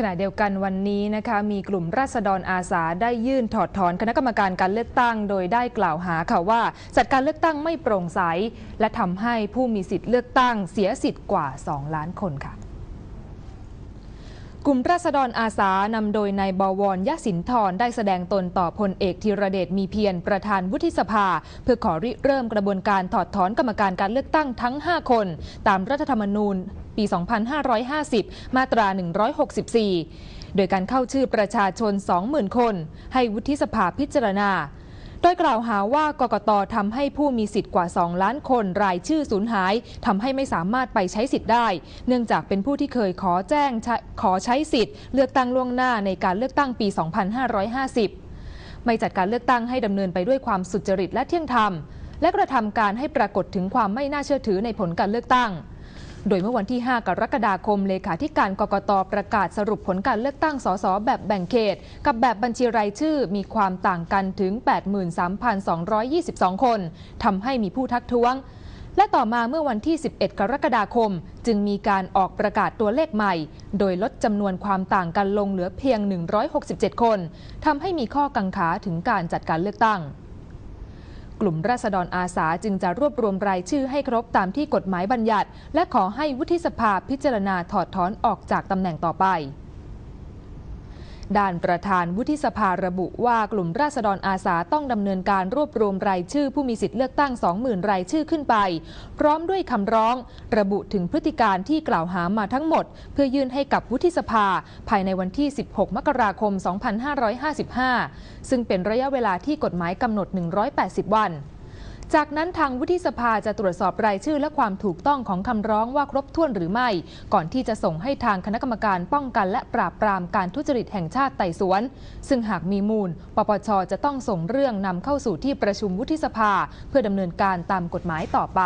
ขณะเดียวกันวันนี้นะคะมีกลุ่มราษฎรอาสาได้ยื่นถอดถอนคณะกรรมการการเลือกตั้ง โดยได้กล่าวหาค่ะว่า จัดการเลือกตั้งไม่โปร่งใส และทำให้ผู้มีสิทธิ์เลือกตั้งเสียสิทธิ์กว่า 2 ล้านคนค่ะ กลุ่มราษฎรอาสานำโดยนายบวรยศินทรได้แสดงตนต่อพลเอกธีรเดชมีเพียรประธานวุฒิสภา เพื่อขอริเริ่มกระบวนการถอดถอนกรรมการการเลือกตั้งทั้ง 5 คน ตามรัฐธรรมนูญ ปี 2550 มาตรา 164 โดยการเข้าชื่อประชาชน 20,000 คน ให้วุฒิสภาพิจารณา โดยกล่าวหาว่ากกตทำให้ผู้มีสิทธิ์กว่า 2 ล้านคนรายชื่อสูญหายทำให้ไม่สามารถไปใช้สิทธิ์ได้ เนื่องจากเป็นผู้ที่เคยขอแจ้งขอใช้สิทธิ์ เลือกตั้งล่วงหน้าในการเลือกตั้งปี 2550ไม่จัดการเลือกตั้งให้ดำเนินไปด้วยความสุจริตและเที่ยงธรรม และกระทำการให้ปรากฏถึงความไม่น่าเชื่อถือในผลการเลือกตั้ง โดยเมื่อวันที่ 5 กรกฎาคมเลขาธิการกกตประกาศสรุปผลการเลือกตั้งสสแบบแบ่งเขต กับแบบบัญชีรายชื่อมีความต่างกันถึง 83,222 คนทำให้มีผู้ทักท้วงและต่อมาเมื่อวันที่ 11 กรกฎาคม จึงมีการออกประกาศตัวเลขใหม่ โดยลดจำนวนความต่างกันลงเหลือเพียง 167 คน ทำให้มีข้อกังขาถึงการจัดการเลือกตั้ง กลุ่มราษฎรอาสาจึงจะรวบรวมรายชื่อให้ครบตามที่กฎหมายบัญญัติ และขอให้วุฒิสภาพิจารณาถอดถอนออกจากตำแหน่งต่อไป ด้านประธานวุฒิสภาระบุว่ากลุ่มราษฎรอาสาต้องดำเนินการรวบรวมรายชื่อผู้มีสิทธิ์เลือกตั้ง 20,000 รายชื่อขึ้นไป พร้อมด้วยคำร้อง ระบุถึงพฤติการที่กล่าวหามาทั้งหมด เพื่อยื่นให้กับวุฒิสภา ภายในวันที่ 16 มกราคม 2555 ซึ่งเป็นระยะเวลาที่กฎหมายกำหนด 180 วัน จากนั้นทางวุฒิสภาจะตรวจสอบรายชื่อและความถูกต้องของคำร้องว่าครบถ้วนหรือไม่ ก่อนที่จะส่งให้ทางคณะกรรมการป้องกันและปราบปรามการทุจริตแห่งชาติไต่สวน ซึ่งหากมีมูล ปปชจะต้องส่งเรื่องนำเข้าสู่ที่ประชุมวุฒิสภา เพื่อดำเนินการตามกฎหมายต่อไป